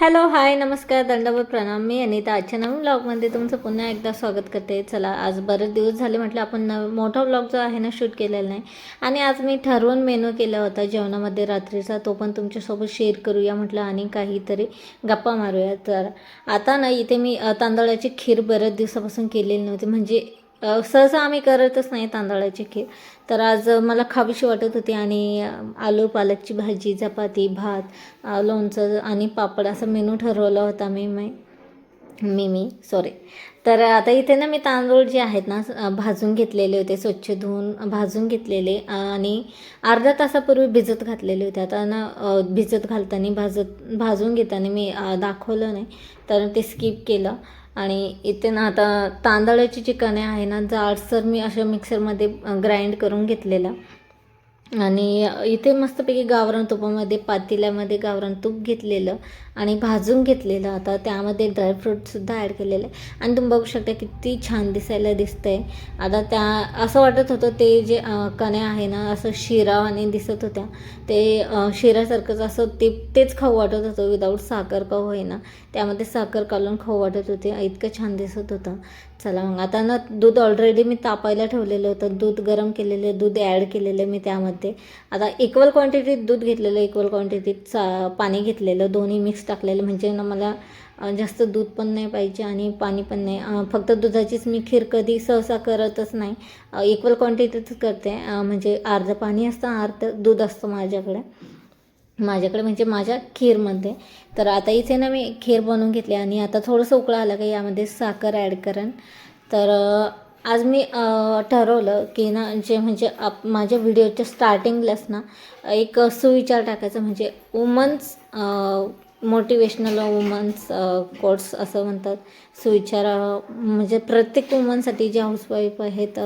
Hello hi नमस्कार दंडवर प्रणाम. मी अनिता आजच्या नवीन ब्लॉगमध्ये तुमचं पुन्हा एकदा स्वागत करते. चला आज बरेच दिवस झाले म्हटलं आपण नव मोठा ब्लॉग जो आहे ना शूट केलेला नाही. आणि आज मी ठरवून मेनू केला होता जेवणामध्ये रात्रीचा. तो पण तुमच्यासोबत शेअर करूया म्हटलं आणि काहीतरी गप्पा मारूया. तर आता ना इथे मी तांदळाची खीर बऱ्याच दिवसापासून केलेली नव्हती. म्हणजे सहसा आम्ही करतच नाही तांदळाची खीर. तर आज मला खावीशी वाटत होती आणि आलू पालकची भाजी चपाती भात लोणचं आणि पापड असा मेनू ठरवला होता मी मी मी मी सॉरी तर आता इथे ना मी तांदूळ जे आहेत ना भाजून घेतलेले होते स्वच्छ धुवून भाजून घेतलेले आणि अर्ध्या तासापूर्वी भिजत घातलेले होते. आता ना भिजत घालताना भाजत भाजून घेताना मी दाखवलं नाही तर ते स्किप केलं. आणि इथे ना आता तांदळाची जी आहे ना जाडसर मी अशा मिक्सरमध्ये ग्राइंड करून घेतलेलं आणि इथे मस्तपैकी गावरान तुपामध्ये पातेल्यामध्ये गावरान तूप घेतलेलं आणि भाजून घेतलेलं. आता त्यामध्ये ड्रायफ्रूटसुद्धा ॲड केलेलं आहे. आणि तुम्ही बघू शकता किती छान दिसायला दिसतंय. आता त्या असं वाटत होतं ते जे कण्या आहे ना असं शिरावाने दिसत होत्या. ते शिरासारखंच असं ते तेच खाऊ वाटत होतं. विदाऊट साखर का होईना. त्यामध्ये साखर कालून खाऊ वाटत होते. इतकं छान दिसत होतं. चला मग. आता ना दूध ऑलरेडी मी तापायला ठेवलेलं होतं. दूध गरम केलेलं दूध ॲड केलेलं मी त्यामध्ये. आता इक्वल क्वांटिटीत दूध घेतलेलं इक्वल क्वांटिटीत चा पाणी घेतलेलं दोन्ही मिक्स टाकलेलं. म्हणजे ना मला जास्त दूध पण नाही पाहिजे आणि पाणी पण नाही. फक्त दुधाचीच मी खीर कधी सहसा करतच नाही. इक्वल क्वांटिटीतच करते. म्हणजे अर्धं पाणी असतं अर्धं दूध असतं माझ्याकडे. माझ्याकडे म्हणजे माझ्या खीरमध्ये. तर आता इथे ना मी खीर बनवून घेतली आणि आता थोडंसं उकळं आलं का यामध्ये साखर ॲड करेन तर आज मी ठरवलं की ना जे म्हणजे आप माझ्या व्हिडिओच्या स्टार्टिंगलाच ना एक सुविचार टाकायचा म्हणजे वुमन्स मोटिवेशनल वुमन्स कोर्स असं म्हणतात. सुविचार म्हणजे प्रत्येक वुमनसाठी uh, ज्या हाऊसवाईफ आहेत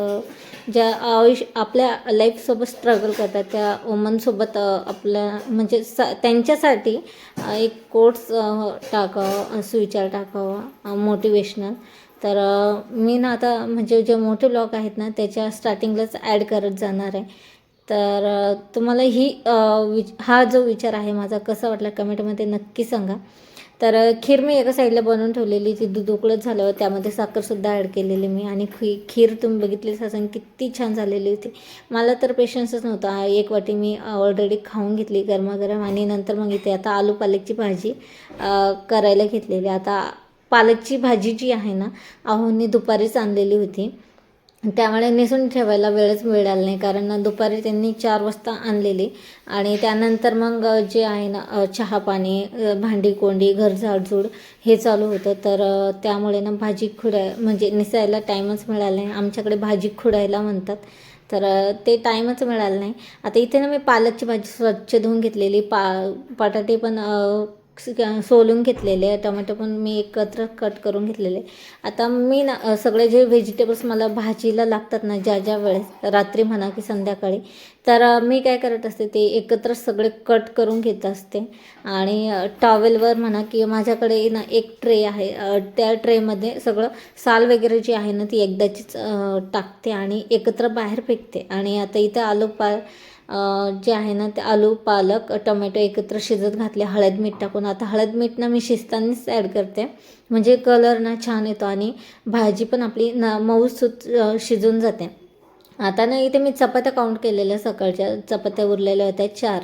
ज्या आयुष्य आपल्या लाईफसोबत स्ट्रगल करतात त्या वुमनसोबत uh, आपल्या म्हणजे स त्यांच्यासाठी uh, एक कोट्स टाकावं सुविचार टाकावा मोटिवेशनल तर मी ना आता म्हणजे जे मोठे ब्लॉग आहेत ना त्याच्या स्टार्टिंगलाच ॲड करत जाणार आहे. तर तुम्हाला ही विच हा जो विचार आहे माझा कसा वाटला कमेंटमध्ये नक्की सांगा. तर खीर मी एका साईडला बनवून ठेवलेली ती दूध उकळत झाल्यावर त्यामध्ये साखरसुद्धा ॲड केलेली मी आणि खी खीर तुम्ही बघितलीच असेल किती छान झालेली होती. मला तर पेशन्सच नव्हता. एक वाटी मी ऑलरेडी खाऊन घेतली गरमागरम आणि नंतर मग इथे आता आलू पालकची भाजी करायला घेतलेली. आता पालकची भाजी जी आहे ना अहोनी दुपारीच आणलेली होती. त्यामुळे नेसून ठेवायला वेळच मिळाला नाही. कारण दुपारी त्यांनी चार वाजता आणलेली आणि त्यानंतर मग जे आहे ना चहा पाणी भांडी कोंडी घर झाडझूड हे चालू होतं. तर त्यामुळे ना भाजी खुडाय म्हणजे निसायला टाईमच मिळाला नाही. आमच्याकडे भाजी खुडायला म्हणतात. तर ते टाईमच मिळालं नाही. आता इथे ना मी पालकची भाजी स्वच्छ धुवून घेतलेली. पा बटाटे पण सोलून घेतलेले टोमॅटो पण मी एकत्र कट करून घेतलेले आता मी ना सगळे जे व्हेजिटेबल्स मला भाजीला लागतात ना ज्या ज्या वेळेस रात्री म्हणा की संध्याकाळी तर मी काय करत असते ते एकत्र सगळे कट करून घेत असते. आणि टॉवेलवर म्हणा की माझ्याकडे ना एक ट्रे आहे त्या ट्रेमध्ये सगळं साल वगैरे जी आहे ना ती एकदाचीच टाकते आणि एकत्र बाहेर फेकते. आणि आता इथं आलो पा जे आहे ना ते आलू पालक टोमॅटो एकत्र शिजत घातले. हळद मीठ टाकून. आता हळद मीठ ना मी शिजतानाच ॲड करते. म्हणजे कलर ना छान येतो आणि भाजी पण आपली ना मऊसूत शिजून जाते. आता ना इथे मी चपात्या काउंट केलेल्या सकाळच्या. चपात्या उरलेल्या होत्या चार.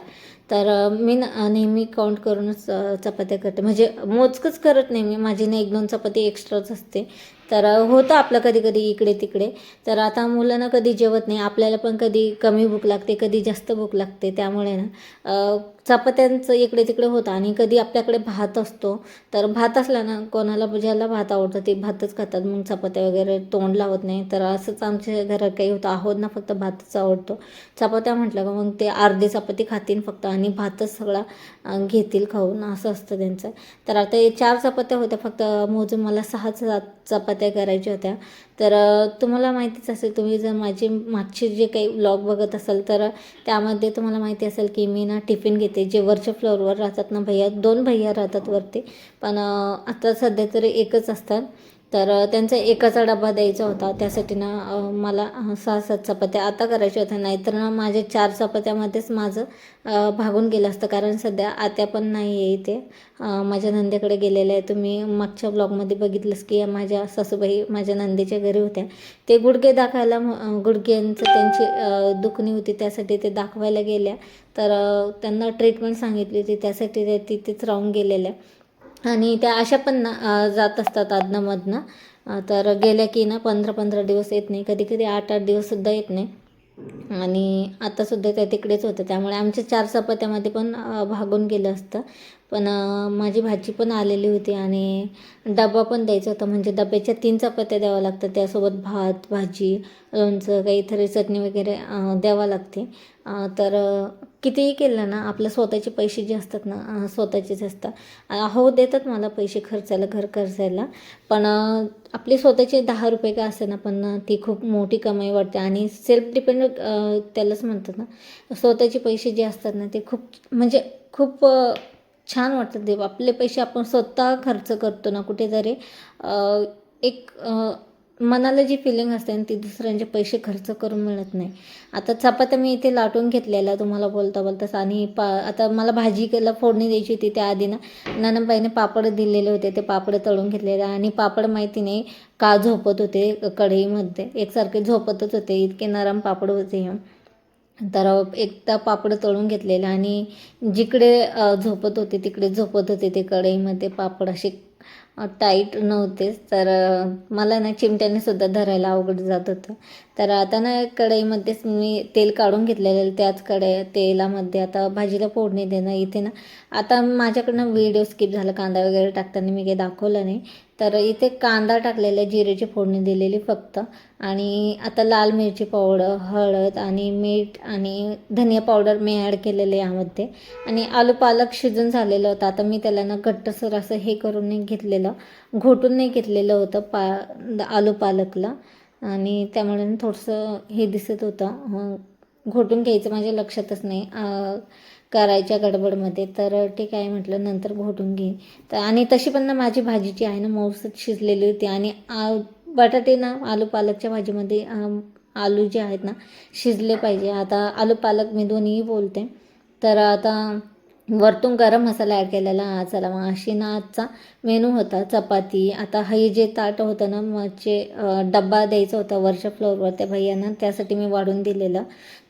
तर मी ना नेहमी काउंट करूनच चपात्या करते. म्हणजे मोजकंच करत नाही मी. माझी ना एक दोन चपाती एक्स्ट्राच असते. तर होतं आपलं कधी कधी इकडे तिकडे. तर आता मुलांना कधी जेवत नाही आपल्याला पण कधी कमी भूक लागते कधी जास्त भूक लागते त्यामुळे ना चपात्यांचं इकडे तिकडे होतं आणि कधी आपल्याकडे भात असतो तर भात असला ना कोणाला ज्याला भात आवडतं ते भातच खातात. मग चपात्या वगैरे तोंड लावत नाही. तर असंच आमच्या घरात काही होतं आहोत ना फक्त भातच आवडतो. चपात्या म्हटलं का मग ते अर्धी चपाती खातील फक्त आणि भातच सगळा घेतील खाऊन असं असतं त्यांचं. तर आता हे चार चपात्या होत्या फक्त मोजून मला सहा सात चपात्या करायच्या होत्या. तर तुम्हाला माहितीच असेल तुम्ही जर माझे मागचे जे काही व्लॉग बघत असाल तर त्यामध्ये तुम्हाला माहिती असेल की मी ना टिफिन घेते. जे वरच्या फ्लोअरवर राहतात ना भैया दोन भैया राहतात वरती. पण आता सध्या तरी एकच असतात. तर त्यांचा एकाचा डबा द्यायचा होता. त्यासाठी ना मला सहा सात चपात्या आता करायच्या होत्या. नाहीतर ना माझ्या चार चपात्यामध्येच माझं भागून गेलं असतं. कारण सध्या आत्या पण नाही आहे इथे माझ्या नंदेकडे गेलेल्या आहे तुम्ही मागच्या ब्लॉगमध्ये बघितलंच की माझ्या सासूबाई माझ्या नंदेच्या घरी होत्या. ते गुडघे दाखवायला गुडघ्यांचं त्यांची दुखणी होती. त्यासाठी ते दाखवायला गेल्या. तर त्यांना ट्रीटमेंट सांगितली होती. त्यासाठी ते तिथेच राहून गेलेल्या. आणि त्या अशा पण ना जात असतात अधनंमधनं तर गेल्या की ना पंधरा पंधरा दिवस येत नाही. कधी कधी आठ आठ दिवससुद्धा येत नाही. आणि आतासुद्धा त्या तिकडेच होत्या त्यामुळे आमच्या चार चपात्यामध्ये पण भागून गेलं असतं. पण माझी भाजी पण आलेली होती आणि डबा पण द्यायचा होता. म्हणजे डब्याच्या तीन चपात्या द्याव्या लागतात. त्यासोबत भात भाजी लोणचं काही थरी चटणी वगैरे द्यावं लागते. तर कितीही केलं ना आपल्या स्वतःचे पैसे जे असतात ना स्वतःचेच असतात. हो देतात मला पैसे खर्चायला घर खर्चायला. पण आपले स्वतःचे दहा रुपये का असे ना पण ती खूप मोठी कमाई वाटते. आणि सेल्फ डिपेंड त्यालाच म्हणतात ना स्वतःचे पैसे जे असतात ना ते खूप म्हणजे खूप छान वाटतं देव. आपले पैसे आपण स्वतः खर्च करतो ना कुठेतरी. एक मनाला जी फिलिंग असते ना ती दुसऱ्यांचे पैसे खर्च करून मिळत नाही. आता चपात्या मी इथे लाटून घेतलेल्या तुम्हाला बोलता बोलताच आणि पा आता मला भाजी केला फोडणी द्यायची होती त्या आधी ना. ननंदबाईने पापड दिलेले होते ते पापड तळून घेतलेले आणि पापड माहिती नाही का झोपत होते कढईमध्ये. एकसारखे झोपतच होते इतके नरम पापड होते हे. तर एकदा पापड तळून घेतलेलं आणि जिकडे झोपत होते तिकडे झोपत होते ते कढईमध्ये पापड असे टाईट नव्हतेच. तर मला ना चिमट्याने सुद्धा धरायला अवघड जात होतं. तर आता ना कढईमध्येच मी तेल काढून घेतलेलं त्याच कढई तेलामध्ये आता भाजीला फोडणी देणं इथे ना आता माझ्याकडनं व्हिडिओ स्किप झाला. कांदा वगैरे टाकताना मी काही दाखवलं नाही. तर इथे कांदा टाकलेला जिरेची फोडणी दिलेली फक्त. आणि आता लाल मिरची पावडर हळद आणि मीठ आणि धनिया पावडर मी ॲड केलेले यामध्ये. आणि आलू पालक शिजून झालेलं होतं. आता मी त्याला ना घट्टसर असं हे करून घेतलेलं. घेतलं घोटून नाही घेतलेलं होतं पा आलू पालकला. आणि त्यामुळे थोडंसं हे दिसत होतं. घोटून घ्यायचं माझ्या लक्षातच नाही. करायच्या गडबडमध्ये. तर ठीक आहे म्हटलं नंतर घोटून घेईन. तर आणि तशी पण ना माझी भाजी जी आहे ना मऊसत शिजलेली होती. आणि आ, बटाटे ना आलू पालकच्या भाजीमध्ये आलू जे आहेत ना शिजले पाहिजे. आता आलू पालक मी दोन्हीही बोलते. तर आता वरतून गरम मसाला ॲड केलेला. हा चला मग अशी ना आजचा मेनू होता. चपाती. आता हे जे ताट होतं ना मचे डब्बा द्यायचा होता वरच्या फ्लोअरवर त्या भैयांना त्यासाठी मी वाढून दिलेलं.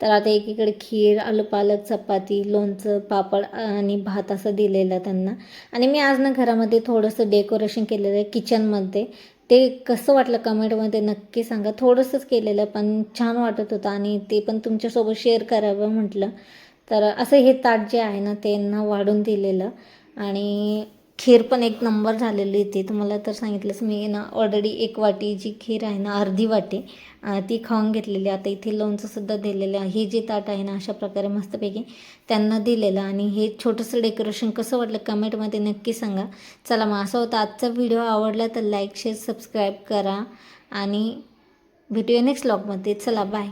तर आता एकीकडे खीर आलू पालक चपाती लोणचं पापड आणि भात असं दिलेलं त्यांना. आणि मी आज ना घरामध्ये थोडंसं डेकोरेशन केलेलं आहे किचनमध्ये ते कसं वाटलं कमेंटमध्ये नक्की सांगा. थोडंसंच केलेलं पण छान वाटत होतं आणि ते पण तुमच्यासोबत शेअर करावं म्हटलं. तर असं हे ताट जे आहे ना त्यांना वाढून दिलेलं. आणि खीर पण एक नंबर झालेली होती तुम्हाला तर सांगितलंच मी ना ऑलरेडी एक वाटी जी खीर आहे ना अर्धी वाटी ती खाऊन घेतलेली आता इथे लोणचंसुद्धा दिलेलं आहे. हे जे ताट आहे ना अशा प्रकारे मस्तपैकी त्यांना दिलेलं. आणि हे छोटंसं डेकोरेशन कसं वाटलं कमेंटमध्ये नक्की सांगा. चला मग असं होतं आजचा व्हिडिओ आवडला तर लाईक शेअर सबस्क्राईब करा. आणि भेटूया नेक्स्ट ब्लॉगमध्ये चला बाय